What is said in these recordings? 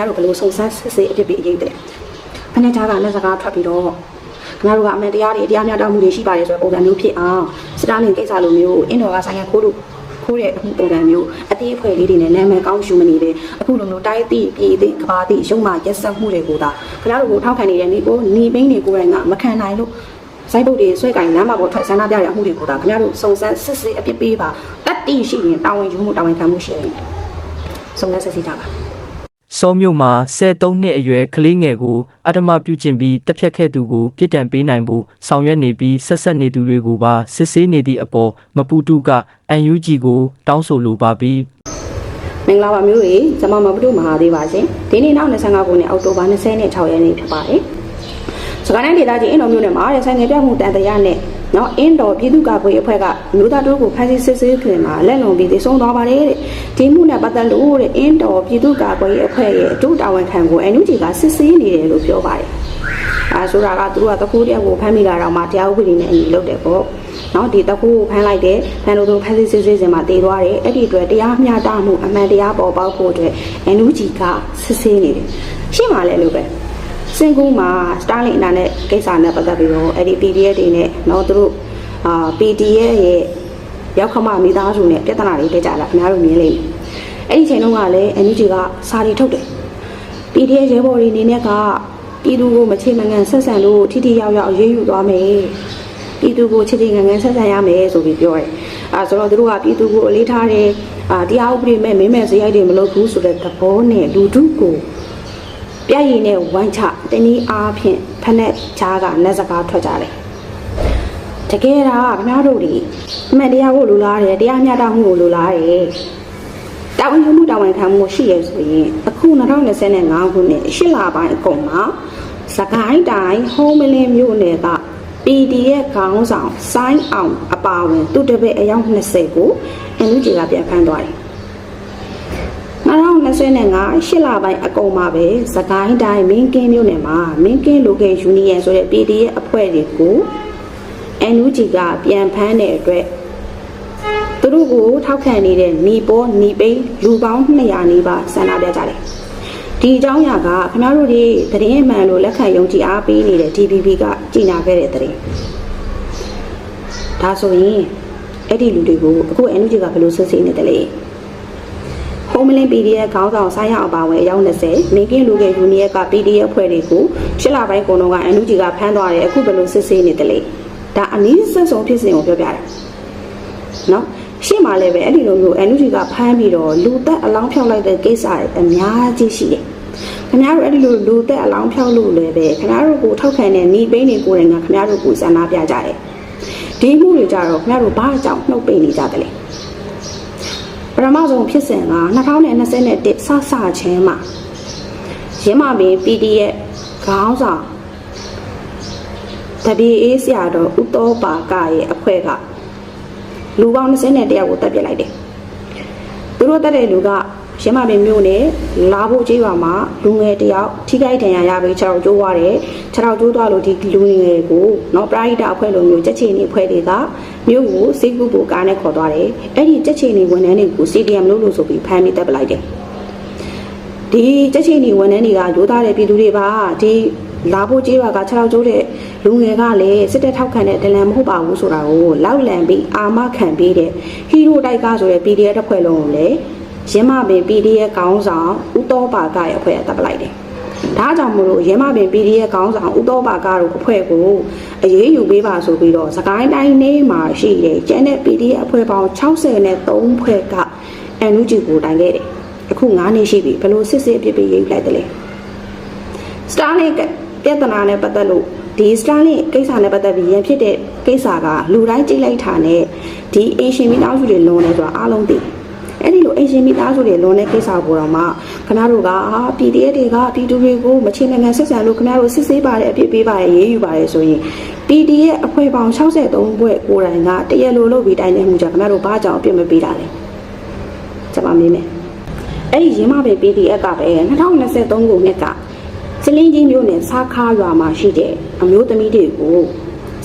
ဗျားတို့ဘယ်လိုစုံစမ်းစစ်ဆေးအဖြစ်ပြီးအရေးတယ်ဖခင်ကြားကလက်စကားထွက်ပြီးတော့ခင်ဗျားတို့ကအမှန်တရားတွေတရားမျှတမှုတွေရှိပါတယ်ဆိုတဲ့ပုံစံမျိုးဖြစ်အောင်စတာလင်ကိစ္စလိုမျိုးအင်တော်ကဆိုင်ရခိုးတို့ခိုးတဲ့အမှုပုံစံမျိုးအသေးအဖွဲလေးတွေနဲ့နာမည်ကောင်းရှုမနေပဲအခုလိုမျိုးတိုင်းတိပြည်တိကဘာတိရုံမှရက်စက်မှုတွေကိုဒါခင်ဗျားတို့ကိုထောက်ခံနေတဲ့နေကိုနေပိန်းတွေကိုယ်တိုင်ကမခံနိုင်လို့စိုက်ပုတ်တွေဆွဲကင်လမ်းမှာပေါ်ထွက်ဆန္ဒပြတဲ့အမှုတွေကိုဒါခင်ဗျားတို့စုံစမ်းစစ်ဆေးအပြစ်ပေးပါတတ်တိရှိရင်တာဝန်ယူမှုတာဝန်ခံမှုရှိရင်စုံစမ်းစစ်ဆေးကြပါ စောမြို့မှာ73နှစ်အရွယ်ကလေးငယ်ကိုအတ္တမပြုကျင့်ပြီးတပ်ဖြတ်ခဲ့သူကိုပြစ်ဒဏ်ပေးနိုင်ဖို့ဆောင်ရွက်နေပြီးဆက်ဆက်နေသူတွေကိုပါစစ်ဆေးနေသည့်အပေါ်မပူတူက UNG ကိုတောင်းဆိုလိုပါပြီးမင်္ဂလာပါမျိုးတွေကျွန်မမဘုဒ္ဓမဟာသေးပါရှင်ဒီနေ့နောက်25ခုနှစ်အောက်တိုဘာ26ရက်နေ့ဖြစ်ပါတယ် စကိုင်းတိုင်းဒေသကြီးအင်းတော်မြို့နယ်မှာရဆိုင်ငယ်ပြမှုတန်တရားနဲ့နော်အင်းတော်ပြည်သူ့ကာကွယ်ရေးအဖွဲ့ကမြို့သားတို့ကိုဖမ်းဆီးစစ်ဆေးခင်မှာလက်လွန်ပြီးသေဆုံးသွားပါတယ်တဲ့ဒီမှုနဲ့ပတ်သက်လို့တဲ့အင်းတော်ပြည်သူ့ကာကွယ်ရေးအဖွဲ့ရဲ့အထူးတာဝန်ခံကို NUG ကစစ်ဆေးနေတယ်လို့ပြောပါတယ်အဲဆိုတာကသူတို့ကတကူတယောက်ကိုဖမ်းမိလာတော့မှတရားဥပဒေနဲ့အညီလုပ်တယ်ပေါ့နော်ဒီတကူကိုဖမ်းလိုက်တယ်ဖမ်းလို့သူဖမ်းဆီးစစ်ဆေးစဉ်မှာတည်သွားတယ်အဲ့ဒီအတွက်တရားမျှတမှုအမှန်တရားပေါ်ပေါက်ဖို့အတွက် NUG ကစစ်ဆေးနေတယ်ရှင်းပါလေလို့ပဲ စင်ကူးမှာ Starlink အနာနဲ့ကိစ္စနဲ့ပတ်သက်ပြီးတော့အဲ့ဒီ PDF တွေနဲ့တော့သူတို့အာ PDF ရဲ့ရောက်ခမမိသားစုနဲ့ပြဿနာတွေတက်ကြလာခင်ဗျားတို့မြင်လိမ့်မယ်။အဲ့ဒီချိန်တုန်းကလည်း NUG ကစာရီထုတ်တယ်။ PDF ရဲဘော်တွေအနေနဲ့ကပြည်သူကိုမချေမငံဆက်ဆံလို့ထိထိရောက်ရောက်အရေးယူသွားမယ်။ပြည်သူကိုချစ်ချစ်ငန်ငန်ဆက်ဆံရမယ်ဆိုပြီးပြောတယ်။အဲဆိုတော့သူတို့ကပြည်သူကိုအလေးထားတယ်။အာတရားဥပဒေမဲ့မင်းမဲ့ဇယိုက်တွေမလုပ်ဘူးဆိုတဲ့သဘောနဲ့လူထုကို ပြရည်နဲ့ဝိုင်းချတနည်းအားဖြင့်ဖက်နဲ့ချားကလက်စကားထွက်ကြတယ်တကယ်တော့ခင်ဗျားတို့ဒီအမှန်တရားကိုလိုလားတယ်တရားမျှတမှုကိုလိုလားတယ်တာဝန်ယူမှုတာဝန်ခံမှုရှိရဆိုရင်အခု2025ခုနှစ်ရှစ်လပိုင်းအကုန်မှာစကိုင်းတိုင်းဟုံးမလင်းမြို့နယ်က PDF ခေါင်းဆောင်ဆိုင်းအောင်အပါဝင်သူတပည့်အယောက်20ကိုအန်လူဂျီကပြန်ဖမ်းသွားတယ် 2025ရှစ်လပိုင်းအကုန်မှာပဲစကိုင်းတိုင်းမင်းကင်းမြို့နယ်မှာမင်းကင်း local union ဆိုတဲ့ PDF အဖွဲ့တွေကို NUG ကပြန်ဖမ်းတဲ့အတွက်သူတို့ကိုထောက်ခံနေတဲ့ညီပေါ်ညီပိန်းလူပေါင်း200နီးပါးဆန္ဒပြကြတယ်။ဒီအကြောင်းအရာကခင်ဗျားတို့တွေသတင်းအမှန်လို့လက်ခံယုံကြည်အားပေးနေတဲ့ DPP ကကြီးညာခဲ့တဲ့သတင်း။ဒါဆိုရင်အဲ့ဒီလူတွေကိုအခု NUG ကဘယ်လိုစစ်ဆေးနေတယ်လဲ။ ဟုံးမလင်း PDF ခေါင်းဆောင်ဆိုင်းရအောင်ပါဝင်အယောက်20မင်းကင်းလူငယ်ယူနီယက်က PDF အဖွဲ့တွေကိုရှစ်လပိုင်းကုန်တော့က NUG ကဖမ်းသွားတယ်အခုဘယ်လိုစစ်ဆေးနေတယ်လဲဒါအနည်းဆက်ဆုံးဖြစ်စဉ်ကိုပြောပြတာနော်ရှေ့မှာလည်းပဲအဲ့ဒီလိုမျိုး NUG ကဖမ်းပြီးတော့လူသက်အလောင်းဖြောက်လိုက်တဲ့ကိစ္စတွေအများကြီးရှိတယ်ခင်ဗျားတို့အဲ့ဒီလိုလူသက်အလောင်းဖြောက်လို့လည်းပဲခင်ဗျားတို့ကိုထောက်ခံတဲ့ညီပိန်းတွေကိုယ်တိုင်ကခင်ဗျားတို့ကိုစန္ဒပြကြတယ်ဒီမှုတွေကြတော့ခင်ဗျားတို့ဘာအကြောင်းနှုတ်ပိတ်နေကြတယ်လဲပထ မဆုံးဖြစ်စဉ်က2021စစချင်းမှာရင်းမပင် PDF ခေါင်းဆောင်တပီအေးဆရာတော်ဥတောပါကရဲ့အဖွဲ့ကလူပေါင်း20နဲ့တယောက်ကိုတပ်ပစ်လိုက်တယ်။သူတို့တပ်တဲ့လူကရင်းမပင်မြို့နယ်လာဖို့ကြေးရွာမှာလူငယ်တယောက်ထိခိုက်ဒဏ်ရာရပြီးခြေထောက်ကျိုးသွားတယ်။ ခြေထောက်ကျိုးသွားလို့ဒီလူငယ်ကိုနော်ပရိဒအဖွဲ့လိုမျိုးကြက်ချီနေအဖွဲ့တွေကမြို့ကိုစိတ်ကူးဖို့ကားနဲ့ခေါ်သွားတယ်။အဲ့ဒီကြက်ချီနေဝန်ထမ်းတွေကို CDM လို့လို့ဆိုပြီးဖမ်းပြီးတပ်ပလိုက်တယ်။ဒီကြက်ချီနေဝန်ထမ်းတွေကရိုးသားတဲ့ပြည်သူတွေပါဒီလာဖို့ကြေးပါက6ရောက်ကျိုးတဲ့လူငယ်ကလည်းစစ်တပ်ထောက်ခံတဲ့ဒလန်မဟုတ်ပါဘူးဆိုတာကိုလောက်လံပြီးအာမခံပေးတဲ့ဟီးရိုတိုက်ကားဆိုတဲ့ PDF တစ်ဖွဲ့လုံးကိုလည်းရင်းမပင် PDF ခေါင်းဆောင်ဦးတော်ပါကရဲ့အဖွဲ့ကတပ်ပလိုက်တယ်။ ဒါကြောင့်မို့လို့ရင်းမပင် PDF ခေါင်းဆောင်ဦးတော်ပါကတို့အဖွဲ့ကိုအရေးယူပေးပါဆိုပြီးတော့စကိုင်းတိုင်းနေမှာရှိတဲ့ကျန်တဲ့ PDF အဖွဲ့ပေါင်း60နဲ့3ဖွဲ့က NUG ကိုတိုင်ခဲ့တယ်။အခု9နှစ်ရှိပြီဘယ်လိုစစ်စစ်အပြစ်ပေးရေးလိုက်တယ်လဲ Starlink ပြဿနာနဲ့ပတ်သက်လို့ဒီ Starlink ကိစ္စနဲ့ပတ်သက်ပြီးရန်ဖြစ်တဲ့ကိစ္စကလူတိုင်းကြိတ်လိုက်တာနဲ့ဒီအင်ရှင်မိသားစုတွေလွန်နေဆိုတာအားလုံးသိတယ် အဲ့ဒီလိုအင်ရှင်မိသားစုတွေလွန်တဲ့ကိစ္စကိုတော့မှခင်ဗျားတို့ကအာ PDF တွေကပြည်သူတွေကိုမချေနိုင်ငံဆက်ဆံလို့ခင်ဗျားတို့စစ်ဆေးပါတယ်အပြစ်ပေးပါတယ်ရေးယူပါတယ်ဆိုရင် PDF အဖွဲ့ပေါင်း63ဘွဲ့ကိုယ်တိုင်ကတရလိုလုပ်ပြီးတိုင်နေမှုကြောင့်ခင်ဗျားတို့ဘာကြောင့်အပြစ်မပေးတာလဲကျွန်မမေးမယ်အဲ့ဒီရင်းမပင် PDF ကပဲ2023ခုနှစ်ကစလင်းကြီးမျိုးနဲ့စားခါရွာမှာရှိတဲ့အမျိုးသမီးတွေကို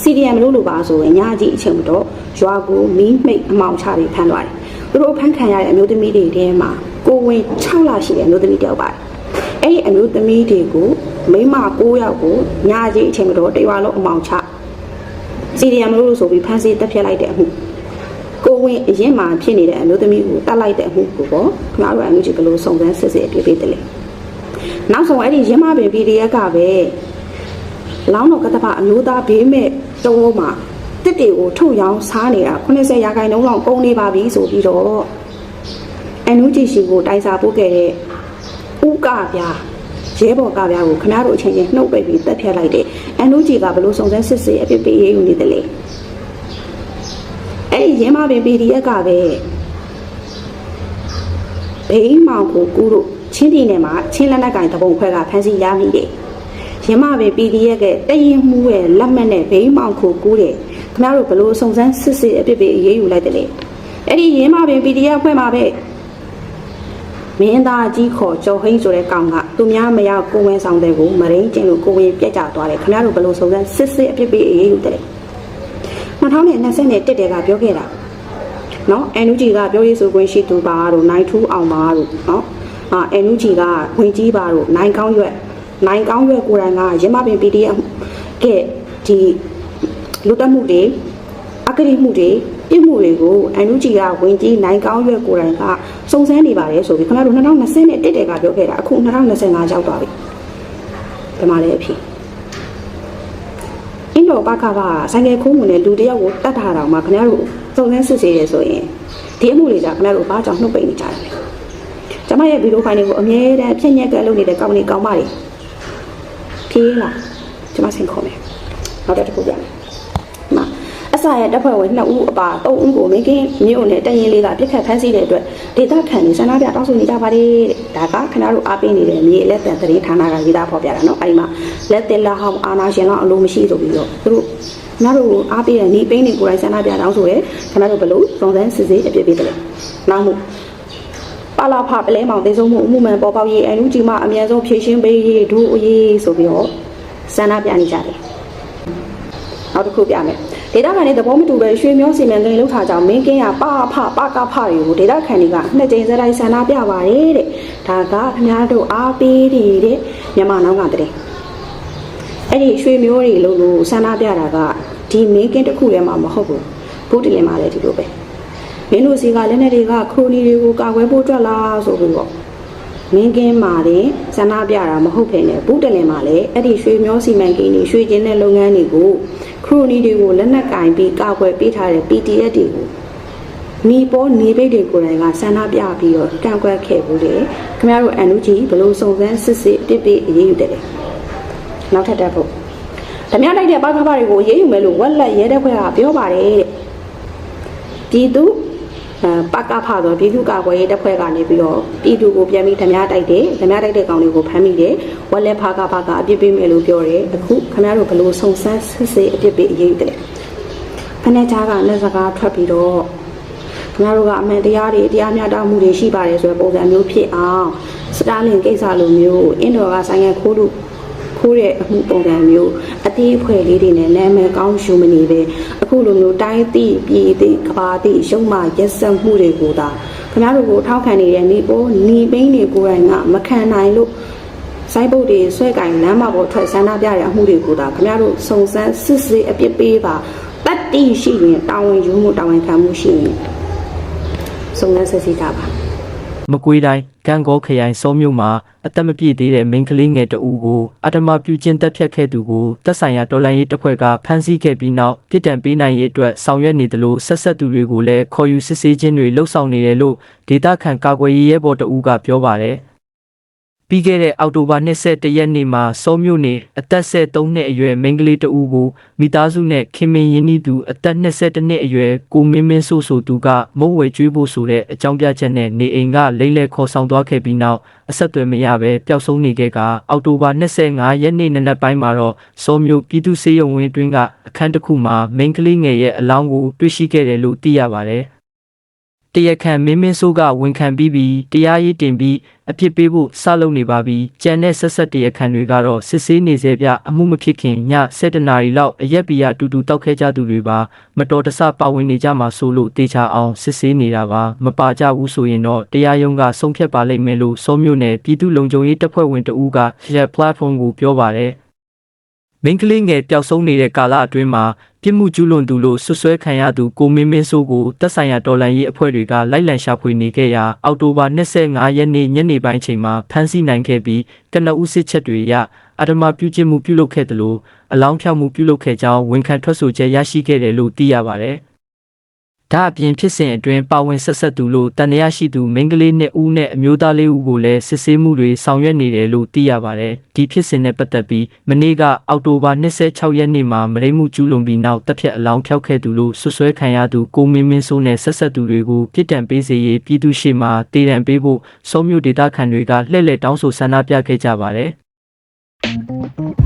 CDM လို့လို့ပါဆိုရင်ညကြီးအချိန်မတော့ရွာကိုမီးမိတ်အမောင်ချပြီးဖမ်းသွားတယ်။ သူတို့ဖမ်းခံရတဲ့အမျိုးသမီးတွေထဲမှာကိုဝင်6လရှိတဲ့အမျိုးသမီးတယောက်ပါတယ်။အဲ့ဒီအမျိုးသမီးတွေကိုမိန်းမ9ယောက်ကိုညာကြီးအချိန်မတော်တရွာလုံးအမောင်ချစီရီယမ်လို့ဆိုပြီးဖမ်းဆီးတပ်ဖြတ်လိုက်တဲ့အမှုကိုဝင်အရင်မှဖြစ်နေတဲ့အမျိုးသမီးကိုတတ်လိုက်တဲ့အမှုကိုပေါ့ခင်ဗျားတို့အမျိုးကြီးဘယ်လိုစုံစမ်းစစ်ဆေးအပြည့်ပေးတယ်လဲနောက်ဆုံးအဲ့ဒီရင်းမပင် PDF ကပဲလောင်းတော်ကတ္တပအမျိုးသားဘေးမဲ့တော်မှာ တစ်တွေကိုထုတ်ရောင်းစားနေတာ80ရာခိုင်နှုန်းလောက်ကုန်နေပါပြီဆိုပြီးတော့အန်နူဂျီရှိကိုတိုင်စာပို့ခဲ့တဲ့ဥကပြားရဲဘော်ကပြားကိုခဏတို့အချင်းချင်းနှုတ်ပိတ်ပြီးတက်ဖြတ်လိုက်တယ်အန်နူဂျီကဘလို့စုံစမ်းစစ်ဆေးအပြစ်ပေးရေးယူနေတယ်လေအဲ့ဒီရင်းမပင် PDF ကပဲဘိန်းမောင်ကိုကူတို့ချင်းပြည်နယ်မှာချင်းလက်နက်ကင်တပုံခွဲကဖမ်းဆီးရမိတယ်ရင်းမပင် PDF ကတရင်မှုရဲ့လက်မှတ်နဲ့ဘိန်းမောင်ကိုကူတယ် ခင်ဗျားတို့ဘလို့စုံစမ်းစစ်ဆေးအပြစ်ပေးရေးယူလိုက်တယ်လေအဲ့ဒီရင်းမပင် PDF ဖွဲ့မှာပဲမင်းသားကြီးခေါ်ကျော်ဟိန်းဆိုတဲ့ကောင်ကသူများမရကိုဝင်းဆောင်တဲ့ကိုမရင်းကျင်လို့ကိုဝင်းပြက်ကြသွားတယ်ခင်ဗျားတို့ဘယ်လိုစုံစမ်းစစ်စစ်အပြစ်ပေးအေးယူတယ်2020နဲ့တက်တယ်ကပြောခဲ့တာနော်အန်နူဂျီကပြောရေးဆိုခွင့်ရှိသူပါတို့နိုင်ထူးအောင်ပါတို့နော်အာအန်နူဂျီကဝင်ကြီးပါတို့နိုင်ကောင်းရွက်နိုင်ကောင်းရွက်ကိုယ်တိုင်ကရမပင် PDF ကဲဒီ လူတက်မှုတွေအကတိမှုတွေပြစ်မှုတွေကိုအန်နူဂျီကဝင်ကြီးနိုင်ကောင်းရွက်ကိုယ်တိုင်ကစုံစမ်းနေပါတယ်ဆိုပြီးခင်ဗျားတို့2020နဲ့တက်တယ်ကပြောခဲ့တာအခု2025ရောက်သွားပြီဒီမှာလည်းအဖြစ်အင်းတော်ပကပါဆိုင်ကယ်ခိုးမှုနဲ့လူတယောက်ကိုတတ်ထားတာမှခင်ဗျားတို့စုံစမ်းစစ်ဆေးရဆိုရင်ဒီအမှုတွေကြခင်ဗျားတို့ဘာကြောင့်နှုတ်ပိတ်နေကြတယ်လဲကျမရဲ့ဗီဒီယိုဖိုင်တွေကိုအမြဲတမ်းဖြည့်ညက်ကလုပ်နေတဲ့ကောင်းနေကောင်းပါလေဖြေးလားကျမဆင်ခေါ်မယ်နောက်တစ်ခုပြန်မယ်မ SA ရဲ့တပ်ဖွဲ့ဝင်2ဦးအပါ3ဦးကိုမင်းကင်းမြို့နယ်တရင်လေးကပြစ်ခတ်ဖမ်းဆီးတဲ့အတွက်ဒေသခံတွေဆန္ဒပြတောင်းဆိုနေကြပါတယ်။ဒါကခဏတို့အားပေးနေတဲ့မြေလက်တန်သတင်းဌာနကရေးသားဖော်ပြတာနော်။အဲဒီမှာလက်တင်လာဟောင်းအာနာရှင်လောက်အလိုမရှိဆိုပြီးတော့သူတို့ကျွန်တော်တို့အားပေးတဲ့နေပိန်းတွေကိုယ်တိုင်ဆန္ဒပြတောင်းဆိုရဲကျွန်တော်တို့ဘလို့စုံစမ်းစစ်ဆေးအပြည့်ပေးတယ်။နောက်မှုပါလာဖပလဲမောင်သေးဆုံးမှုအမှုမှန်ပေါ်ပေါက်ရေးအန်ယူဂျီမှအမြန်ဆုံးဖြည့်ရှင်းပေးရေးဒူအရေးဆိုပြီးတော့ဆန္ဒပြနေကြတယ်။ နောက်တစ်ခုပြမယ်။ဒေတာခံတွေသဘောမတူပဲရွှေမျောစီမံကိန်းလှုပ်ထားကြောင်းမင်းကင်းရပဖပကဖတွေကိုဒေတာခံတွေကနှစ်ကြိမ်စတိုင်းဆန္ဒပြပါတယ်တဲ့။ဒါကခင်ဗျားတို့အားပေးတဲ့မြန်မာနောက်ကတည်းအဲ့ဒီရွှေမျိုးတွေလို့လို့ဆန္ဒပြတာကဒီမင်းကင်းတစ်ခုထဲမှာမဟုတ်ဘူး။ဘုဒ္ဓလင်မှာလည်းဒီလိုပဲ။မင်းတို့စီကလက်နဲ့တွေကခရိုနီတွေကိုကာကွယ်ဖို့အတွက်လားဆိုပြီးတော့မင်းကင်းမာတဲ့ဆန္ဒပြတာမဟုတ်ဖ ೇನೆ ဘူးတလင်မှာလည်းအဲ့ဒီရွှေမျောစီမံကိန်းတွေရွှေကျင်းတဲ့လုပ်ငန်းတွေကို ခရိုနီတွေကိုလက်နက်ကင်ပြီးကာကွယ်ပေးထားတဲ့ PDF တွေကိုနီပေါ်နေပိတ်တွေကိုယ်တိုင်ကဆန္ဒပြပြီးတော့ကန့်ကွက်ခဲ့ဘူးလေခင်ဗျားတို့အန်လူကြီးဘယ်လိုစုံစမ်းစစ်ဆေးအပြစ်ပေးအရေးယူတယ်လဲနောက်ထပ်တက်ဖို့ဓမြတိုက်တဲ့ပါခါပါတွေကိုအရေးယူမယ်လို့ဝက်လက်ရဲတဲ့ခွဲကပြောပါတယ်တဲ့ပြည်သူအဲ ပကဖဆိုပြည်သူကာကွယ်ရေးတပ်ဖွဲ့ကနေပြီးတော့ပြည်သူကိုပြန်ပြီးဓမြတိုက်တယ်ဓမြတိုက်တဲ့ကောင်တွေကိုဖမ်းမိတယ်ဝက်လက်ဖကဖကအပြစ်ပေးမယ်လို့ပြောတယ်အခုခင်ဗျားတို့ဘလို့စုံစမ်းစစ်ဆေးအပြစ်ပေးအရေးယူတယ်ဖနဲ့ကြားကလက်စကားထွက်ပြီးတော့ခင်ဗျားတို့ကအမှန်တရားတွေတရားမျှတမှုတွေရှိပါတယ်ဆိုတဲ့ပုံစံမျိုးဖြစ်အောင်စတာလင်ကိစ္စလိုမျိုးအင်ဒိုကဆိုင်ငံခိုးလို့ ခိုးတဲ့အမှုပုံစံမျိုးအသေးအဖွဲလေးတွေနဲ့နာမည်ကောင်းရှုံမနေပဲအခုလိုမျိုးတိုင်းသိပြည်သိကဘာသိရုံမှရက်စက်မှုတွေကိုသာခင်ဗျားတို့ကိုထောက်ခံနေတဲ့နေပေါ်နေပိန်းတွေကိုယ်တိုင်ကမခံနိုင်လို့စိုက်ပုတ်တွေဆွဲကင်လမ်းမပေါ်ထွက်ဆန္ဒပြတဲ့အမှုတွေကိုသာခင်ဗျားတို့စုံစမ်းစစ်ဆေးအပြစ်ပေးပါတတ်တိရှိရင်တာဝန်ယူမှုတာဝန်ခံမှုရှိရင်စုံစမ်းစစ်ဆေးတာပါမကွေးတိုင်း ကံကောခရိုင်စောမြို့မှာအသက်မပြည့်သေးတဲ့မိန်းကလေးငယ်တဦးကိုအတ္တမပြုကျင့်တက်ဖြတ်ခဲ့သူကိုတက်ဆိုင်ရာတော်လှန်ရေးတပ်ဖွဲ့ကဖမ်းဆီးခဲ့ပြီးနောက်ပြည်တံပေးနိုင်ရေးအတွက်ဆောင်ရွက်နေတယ်လို့ဆက်ဆက်သူတွေကိုလည်းခေါ်ယူစစ်ဆေးခြင်းတွေလှုပ်ဆောင်နေတယ်လို့ဒေတာခန်ကာကွယ်ရေးရဲဘော်တဦးကပြောပါတယ် ပြီးခဲ့တဲ့အောက်တိုဘာ22ရက်နေ့မှာစောမြို့နယ်အသက်73နှစ်အရွယ်မိန်းကလေးတဦးကိုမိသားစုနဲ့ခင်မင်ရင်းနှီးသူအသက်22နှစ်အရွယ်ကိုမင်းမင်းဆိုဆိုသူကမုံဝဲကျွေးဖို့ဆိုတဲ့အကြောင်းပြချက်နဲ့နေအိမ်ကလိမ့်လက်ခေါ်ဆောင်သွားခဲ့ပြီးနောက်အဆက်အသွယ်မရဘဲပျောက်ဆုံးနေခဲ့ကအောက်တိုဘာ25ရက်နေ့နနက်ပိုင်းမှာတော့စောမြို့ပြည်သူ့စေယုံဝင်းတွင်းကအခန်းတစ်ခုမှာမိန်းကလေးငယ်ရဲ့အလောင်းကိုတွေ့ရှိခဲ့တယ်လို့သိရပါတယ်။ တရားခံမင်းမင်းဆိုးကဝန်ခံပြီးပြီးတရားရေးတင်ပြီးအပြစ်ပေးဖို့စလုပ်နေပါပြီကြံတဲ့ဆက်ဆက်တရားခံတွေကတော့စစ်ဆေးနေစေပြအမှုမဖြစ်ခင်ည7နာရီလောက်အရက်ပီရတူတူတောက်ခဲကြသူတွေပါမတော်တဆပါဝင်နေကြမှာဆိုလို့တေချာအောင်စစ်ဆေးနေတာပါမပါကြဘူးဆိုရင်တော့တရားရုံးကဆုံးဖြတ်ပါလိမ့်မယ်လို့စောမျိုးနယ်ပြည်သူ့လုံခြုံရေးတပ်ဖွဲ့ဝင်တဦးက Jet Platform ကိုပြောပါတယ်မင်းကလေးငယ်ပျောက်ဆုံးနေတဲ့ကာလအတွင်းမှာ ပြစ်မှုကျူးလွန်သူလို့ဆွဆွဲခံရသူကိုမင်းမင်းစိုးကိုတပ်ဆိုင်ရာတော်လှန်ရေးအဖွဲ့တွေကလိုက်လံရှာဖွေနေခဲ့ရာအောက်တိုဘာ25ရက်နေ့ညနေပိုင်းချိန်မှာဖမ်းဆီးနိုင်ခဲ့ပြီးကနဦးစစ်ချက်တွေအရအဓမ္မပြုကျင့်မှုပြုလုပ်ခဲ့တယ်လို့အလောင်းဖြောက်မှုပြုလုပ်ခဲ့ကြောင်းဝန်ခံထွက်ဆိုချက်ရရှိခဲ့တယ်လို့သိရပါတယ်။ ဒါအပြင်ဖြစ်စဉ်အတွင်းပါဝင်ဆက်ဆက်သူလို့တန်ရရှိသူမိန်းကလေးနှစ်ဦးနဲ့အမျိုးသားလေးဦးကိုလည်းစစ်ဆေးမှုတွေဆောင်ရွက်နေတယ်လို့သိရပါတယ်။ဒီဖြစ်စဉ်နဲ့ပတ်သက်ပြီးမနေ့ကအောက်တိုဘာ26ရက်နေ့မှာမရိမှုကျူးလွန်ပြီးနောက်တပ်ဖြတ်အလောင်းဖျောက်ခဲ့သူလို့ဆွဆွဲခံရသူကိုမင်းမင်းစိုးနဲ့ဆက်ဆက်သူတွေကိုပြစ်ဒဏ်ပေးစေရေးပြည်သူရှိမှတည်တံပေးဖို့စောမျိုးဒေတာခန်တွေကလှည့်လည်တောင်းဆိုဆန္ဒပြခဲ့ကြပါတယ်။